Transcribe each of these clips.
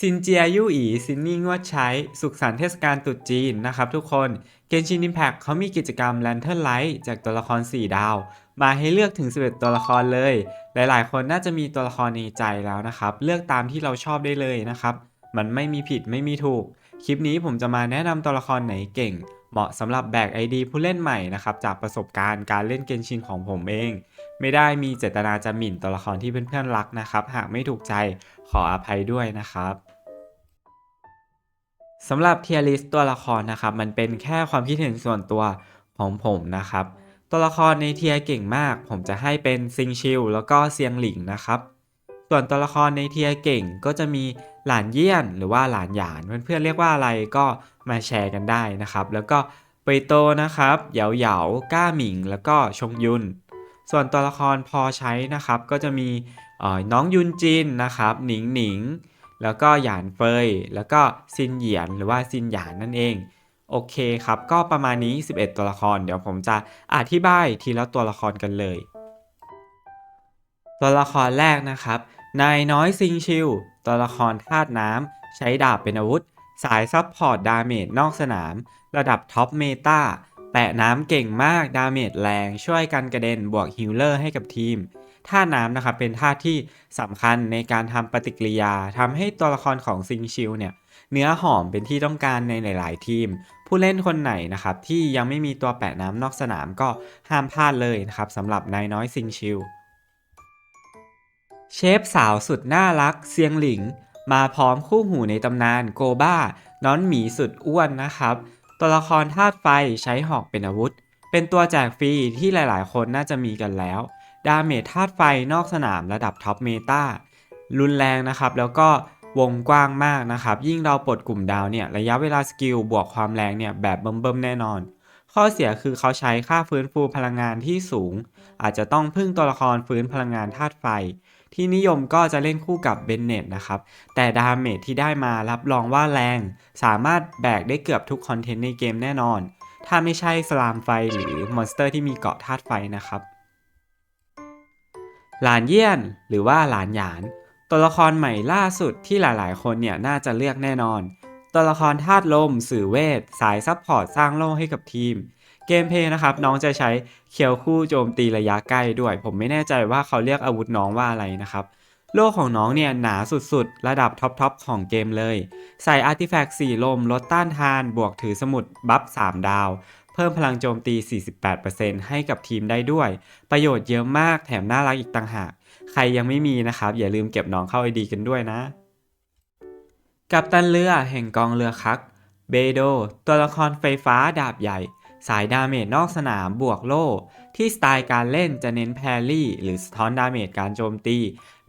ซินเจียยู่อีซินนี่งวดใช้ สุขสันต์เทศกาลตรุษจีนนะครับทุกคนเกนชินอิมแพคเขามีกิจกรรม Lantern Light จากตัวละคร 4 ดาว มาให้เลือกถึง 11 ตัวละครเลย หลายๆ คนน่าจะมีตัวละครในใจแล้วนะครับ เลือกตามที่เราชอบได้เลยนะครับ มันไม่มีผิดไม่มีถูก คลิปนี้ผมจะมาแนะนำตัวละครไหนเก่ง เหมาะสำหรับแบก ID ผู้เล่นใหม่นะครับจากประสบการณ์การเล่นเกนชินของผมเอง ไม่ได้มีเจตนาจะหมิ่นตัวละครที่เพื่อนๆรักนะครับ หากไม่ถูกใจขออภัยด้วยนะครับสำหรับเทียริสตัวละครนะครับมันเป็นแค่ความคิดเห็นส่วนตัวของผมนะครับ ตัวละครในเทียเก่งมาก ผมจะให้เป็นซิงชิลแล้วก็เซียงหลิงนะครับ ส่วนตัวละครในเทียเก่งก็จะมีหลานเยี่ยนหรือว่าหลานหยานเพื่อนๆเรียกว่าอะไรก็ มาแชร์กันได้นะครับ แล้วก็เปโตนะครับเหยาเหยาก้าหมิง แล้วก็ชงยุน ส่วนตัวละครพอใช้นะครับ ก็จะมีน้องยุนจินนะครับหนิงหนิง แล้วก็หยานเฟย แล้วก็ซินเหยียนหรือว่าซินหยานนั่นเองโอเคครับ ก็ประมาณนี้ 11 ตัวละคร เดี๋ยวผมจะอธิบายทีละตัวละครกันเลย ตัวละครแรกนะครับ นายน้อยซิงชิว ตัวละครธาตุน้ำใช้ดาบเป็นอาวุธ สายซับพอร์ตดาเมจนอกสนาม ระดับท็อปเมตาแปะน้ำเก่งมากดาเมจแรงช่วยกันกระเด็นบวกฮิลเลอร์ให้กับทีมธาน้ำนะครับเป็นธาที่สำคัญในการทำปฏิกิริยาทำให้ตัวละครของซิงชิลเนี่ยเนื้อหอมเป็นที่ต้องการในหลาย ๆ ทีม ผู้เล่นคนไหนนะครับที่ยังไม่มีตัวแปะน้ำนอกสนามก็ห้ามพลาดเลยนะครับสำหรับนายน้อยซิงชิลเชฟสาวสุดน่ารักเซียงหลิง มาพร้อมคู่หูในตำนานโกบ้า น้อนหมีสุดอ้วนนะครับ ตัวละครธาตุไฟใช้หอกเป็นอาวุธ เป็นตัวแจกฟรีที่หลายๆ คนน่าจะมีกันแล้ว ดาเมจธาตุไฟนอกสนามระดับท็อปเมตารุนแรงนะครับ แล้วก็วงกว้างมากนะครับ ยิ่งเราปลดกลุ่มดาวเนี่ยระยะเวลาสกิลบวกความแรงเนี่ยแบบเบิ่มๆแน่นอน ข้อเสียคือเขาใช้ค่าฟื้นฟูพลังงานที่สูง อาจจะต้องพึ่งตัวละครฟื้นพลังงานธาตุไฟ ที่นิยมก็จะเล่นคู่กับเบนเน็ตนะครับ แต่ดาเมจที่ได้มารับรองว่าแรง สามารถแบกได้เกือบทุกคอนเทนต์ในเกมแน่นอน ถ้าไม่ใช่สลามไฟหรือมอนสเตอร์ที่มีเกาะธาตุไฟนะครับ หลานเยี่ยนหรือว่าหลานหยาน ตัวละครใหม่ล่าสุดที่หลายๆ คนเนี่ยน่าจะเลือกแน่นอน ตัวละครธาตุลม สื่อเวท สายซับพอร์ตสร้างโล่ให้กับทีม เกมเพย์นะครับน้องจะใช้เคียวคู่โจมตีระยะใกล้ด้วย ผมไม่แน่ใจว่าเขาเรียกอาวุธน้องว่าอะไรนะครับโล่ของน้องเนี่ยหนาสุดๆ ระดับท็อปๆของเกมเลย ใส่อาร์ติแฟกต์4ลม ลดต้านทาน บวกถือสมุด บัฟ 3 ดาว เพิ่มพลังโจมตี 48%ให้กับทีมได้ด้วย ประโยชน์เยอะมากแถมน่ารักอีกต่างหาก ใครยังไม่มีนะครับ อย่าลืมเก็บน้องเข้าไอดีกันด้วยนะ กัปตันเรือแห่งกองเรือคัก เบโด ตัวละครไฟฟ้าดาบใหญ่ สายดาเมจนอกสนามบวกโล่ ที่สไตล์การเล่นจะเน้นแพรรี่ หรือสะท้อนดาเมจการโจมตี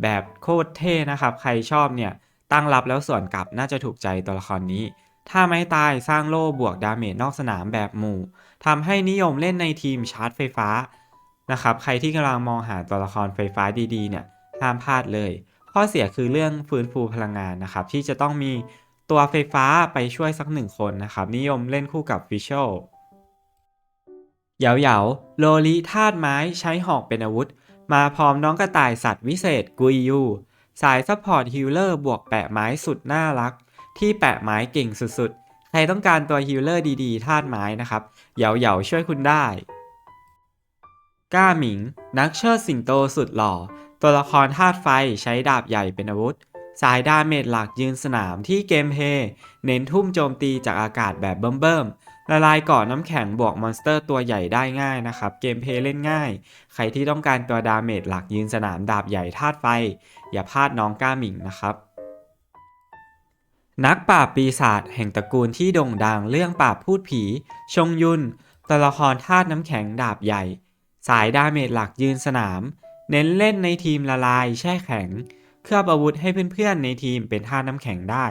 แบบโคตรเท่นะครับ ใครชอบเนี่ย ตั้งรับแล้วส่วนกลับน่าจะถูกใจตัวละครนี้ ถ้าไม่ตายสร้างโล่บวกดาเมจนอกสนามแบบหมู่ทำให้นิยมเล่นในทีมชาร์จไฟฟ้านะครับใครที่กำลังมองหาตัวละครไฟฟ้าดีๆเนี่ยห้ามพลาดเลย ข้อเสียคือเรื่องฟื้นฟูพลังงานนะครับที่จะต้องมีตัวไฟฟ้าไปช่วยสักหนึ่งคนนะครับนิยมเล่นคู่กับฟิชเชล เหยาเหยาโลลิธาตุไม้ใช้หอกเป็นอาวุธ มาพร้อมน้องกระต่ายสัตว์วิเศษกุยยู สายซัพพอร์ตฮิลเลอร์บวกแปะไม้สุดน่ารัก ที่แปะไม้เก่งสุดๆ ใครต้องการตัวฮิลเลอร์ดีๆธาตุไม้นะครับ เหยาเหยาช่วยคุณได้ ก้าหมิง นักเชิดสิงโตสุดหล่อ ตัวละครธาตุไฟใช้ดาบใหญ่เป็นอาวุธ สายดาเมจหลักยืนสนามที่เกมเพย์เน้นทุ่มโจมตีจากอากาศแบบเบิ่มๆ ละลายก่อนน้ำแข็งบวกมอนสเตอร์ตัวใหญ่ได้ง่ายนะครับ เกมเพลย์เล่นง่าย ใครที่ต้องการตัวดาเมจหลักยืนสนามดาบใหญ่ธาตุไฟ อย่าพลาดน้องก้าหมิงนะครับนักปราบปีศาจแห่งตระกูลที่โด่งดังเรื่องปราบพูดผี ชงยุน ตัวละครธาตุน้ำแข็งดาบใหญ่ สายดาเมจหลักยืนสนาม เน้นเล่นในทีมละลายแช่แข็ง เคลือบอาวุธให้เพื่อนๆในทีมเป็นธาตุน้ำแข็งได้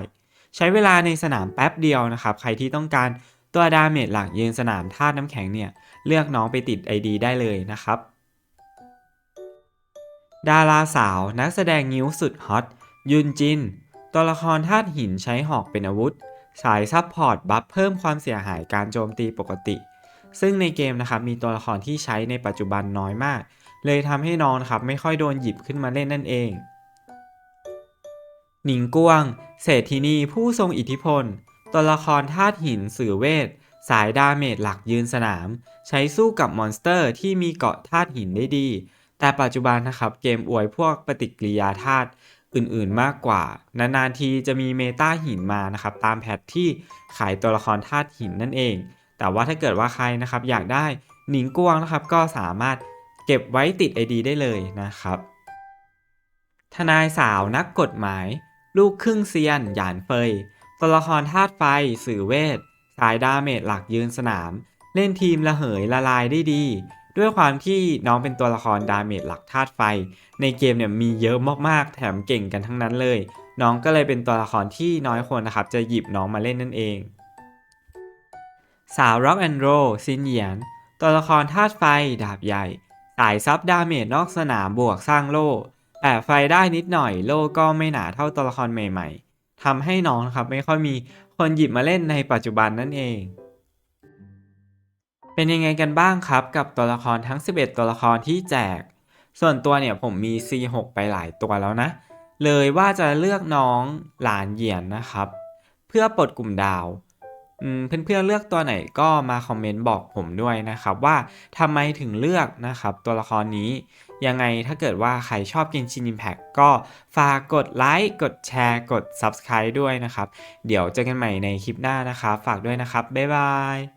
ใช้เวลาในสนามแป๊บเดียวนะครับ ใครที่ต้องการ ตัวดาเมจหลักยืนสนามธาตุน้ำแข็งเนี่ย เลือกน้องไปติด ID ได้เลยนะครับ ดาราสาวนักแสดงนิ้วสุดฮอตยุนจิน ตัวละครธาตุหินใช้หอกเป็นอาวุธ สายซับพอร์ตบัฟเพิ่มความเสียหายการโจมตีปกติ ซึ่งในเกมนะครับมีตัวละครที่ใช้ในปัจจุบันน้อยมาก เลยทำให้น้องนะครับไม่ค่อยโดนหยิบขึ้นมาเล่นนั่นเอง หนิงกวงเศรษฐินีผู้ทรงอิทธิพล ตัวละครธาตุหินสื่อเวท สายดาเมจหลักยืนสนาม ใช้สู้กับมอนสเตอร์ที่มีเกาะธาตุหินได้ดี แต่ปัจจุบันนะครับเกมอวยพวกปฏิกิริยาธาตุอื่นๆมากกว่า นานๆทีจะมีเมตาหินมานะครับตามแพทที่ขายตัวละครธาตุหินนั่นเอง แต่ว่าถ้าเกิดว่าใครนะครับอยากได้หนิงกวงนะครับก็สามารถเก็บไว้ติด ID ได้เลยนะครับ ทนายสาวนักกฎหมาย ลูกครึ่งเซียนหยานเฟย ตัวละครธาตุไฟสื่อเวทสายดาเมจหลักยืนสนาม เล่นทีมละเหยละลายได้ดี ด้วยความที่น้องเป็นตัวละครดาเมจหลักธาตุไฟ ในเกมเนี่ยมีเยอะมากๆ แถมเก่งกันทั้งนั้นเลย น้องก็เลยเป็นตัวละครที่น้อยคนนะครับ จะหยิบน้องมาเล่นนั่นเอง สาว Rock and Roll ซินเหยียน ตัวละครธาตุไฟดาบใหญ่สายซับดาเมจนอกสนามบวกสร้างโล่แปะไฟได้นิดหน่อยโล่ก็ไม่หนาเท่าตัวละครใหม่ๆ ทำให้น้องนะครับไม่ค่อยมีคนหยิบมาเล่นในปัจจุบันนั่นเอง เป็นยังไงกันบ้างครับ กับตัวละครทั้ง 11 ตัวละครที่แจก ส่วนตัวเนี่ยผมมี C6 ไปหลายตัวแล้วนะ เลยว่าจะเลือกน้องหลานเหยียนนะครับ เพื่อปลดกลุ่มดาว เพื่อนๆเลือกตัวไหนก็มาคอมเมนต์บอกผมด้วยนะครับว่าทำไมถึงเลือกนะครับตัวละครนี้ ยังไงถ้าเกิดว่าใครชอบกินชินอิมแพกก็ฝากกดไลค์กดแชร์ กด Subscribe ด้วยนะครับ เดี๋ยวเจอกันใหม่ในคลิปหน้านะครับ ฝากด้วยนะครับ บ๊ายบาย